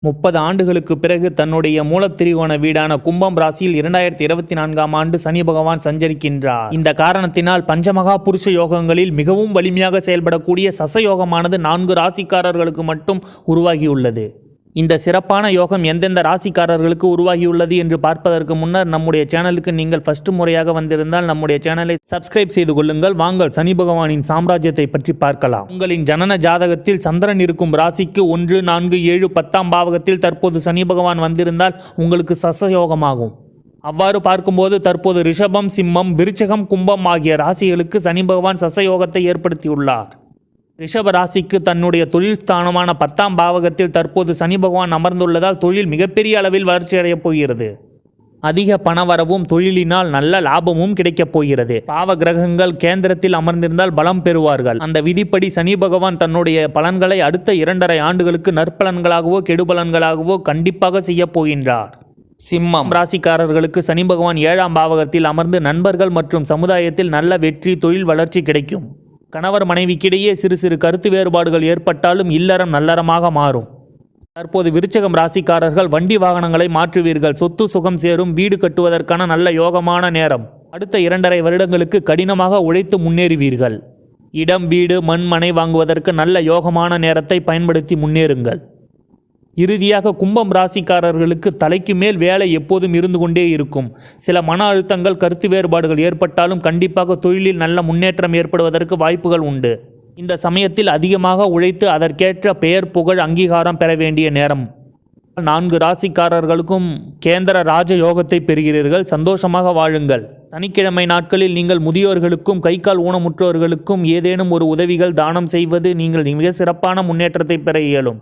முப்பது ஆண்டுகளுக்கு பிறகு தன்னுடைய மூலத்திரிகோண வீடான கும்பம் ராசியில் இரண்டாயிரத்தி இருபத்தி நான்காம் ஆண்டு சனி பகவான் சஞ்சரிக்கின்றார். இந்த காரணத்தினால் பஞ்சமகா புருஷ யோகங்களில் மிகவும் வலிமையாக செயல்படக்கூடிய சசயோகமானது நான்கு ராசிக்காரர்களுக்கு மட்டும் உருவாகியுள்ளது. இந்த சிறப்பான யோகம் எந்தெந்த ராசிக்காரர்களுக்கு உருவாகியுள்ளது என்று பார்ப்பதற்கு முன்னர் நம்முடைய சேனலுக்கு நீங்கள் ஃபர்ஸ்ட் முறையாக வந்திருந்தால் நம்முடைய சேனலை சப்ஸ்கிரைப் செய்து கொள்ளுங்கள். வாங்கள் சனி பகவானின் சாம்ராஜ்யத்தை பற்றி பார்க்கலாம். உங்களின் ஜனன ஜாதகத்தில் சந்திரன் இருக்கும் ராசிக்கு ஒன்று நான்கு ஏழு பத்தாம் பாவகத்தில் தற்போது சனி பகவான் வந்திருந்தால் உங்களுக்கு சசயோகமாகும். அவ்வாறு பார்க்கும்போது தற்போது ரிஷபம் சிம்மம் விருச்சகம் கும்பம் ஆகிய ராசிகளுக்கு சனி பகவான் சசயோகத்தை ஏற்படுத்தியுள்ளார். ரிஷப ராசிக்கு தன்னுடைய தொழில் ஸ்தானமான பத்தாம் பாவகத்தில் தற்போது சனி பகவான் அமர்ந்துள்ளதால் தொழில் மிகப்பெரிய அளவில் வளர்ச்சியடையப் போகிறது. அதிக பணவரவும் தொழிலினால் நல்ல லாபமும் கிடைக்கப் போகிறது. பாவ கிரகங்கள் கேந்திரத்தில் அமர்ந்திருந்தால் பலம் பெறுவார்கள். அந்த விதிப்படி சனி பகவான் தன்னுடைய பலன்களை அடுத்த இரண்டரை ஆண்டுகளுக்கு நற்பலன்களாகவோ கெடுபலன்களாகவோ கண்டிப்பாக செய்யப் போகின்றார். சிம்மம். ராசிக்காரர்களுக்கு சனி பகவான் ஏழாம் பாவகத்தில் அமர்ந்து நண்பர்கள் மற்றும் சமுதாயத்தில் நல்ல வெற்றி தொழில் வளர்ச்சி கிடைக்கும். கணவர் மனைவிக்கிடையே சிறு சிறு கருத்து வேறுபாடுகள் ஏற்பட்டாலும் இல்லறம் நல்லறமாக மாறும். தற்போது விருச்சகம் ராசிக்காரர்கள் வண்டி வாகனங்களை மாற்றுவீர்கள். சொத்து சுகம் சேரும் வீடு கட்டுவதற்கான நல்ல யோகமான நேரம். அடுத்த இரண்டரை வருடங்களுக்கு கடினமாக உழைத்து முன்னேறுவீர்கள். இடம் வீடு மண் மனை வாங்குவதற்கு நல்ல யோகமான நேரத்தை பயன்படுத்தி முன்னேறுங்கள். இறுதியாக கும்பம் ராசிக்காரர்களுக்கு தலைக்கு மேல் வேலை எப்போதும் இருந்து கொண்டே இருக்கும். சில மன அழுத்தங்கள் கருத்து வேறுபாடுகள் ஏற்பட்டாலும் கண்டிப்பாக தொழிலில் நல்ல முன்னேற்றம் ஏற்படுவதற்கு வாய்ப்புகள் உண்டு. இந்த சமயத்தில் அதிகமாக உழைத்து அதற்கேற்ற பெயர் புகழ் அங்கீகாரம் பெற வேண்டிய நேரம். நான்கு ராசிக்காரர்களுக்கும் கேந்திர ராஜ யோகத்தை பெறுகிறீர்கள். சந்தோஷமாக வாழுங்கள். சனிக்கிழமை நாட்களில் நீங்கள் முதியோர்களுக்கும் கை கால் ஊனமுற்றோர்களுக்கும் ஏதேனும் ஒரு உதவிகள் தானம் செய்வது நீங்கள் மிக சிறப்பான முன்னேற்றத்தை பெற இயலும்.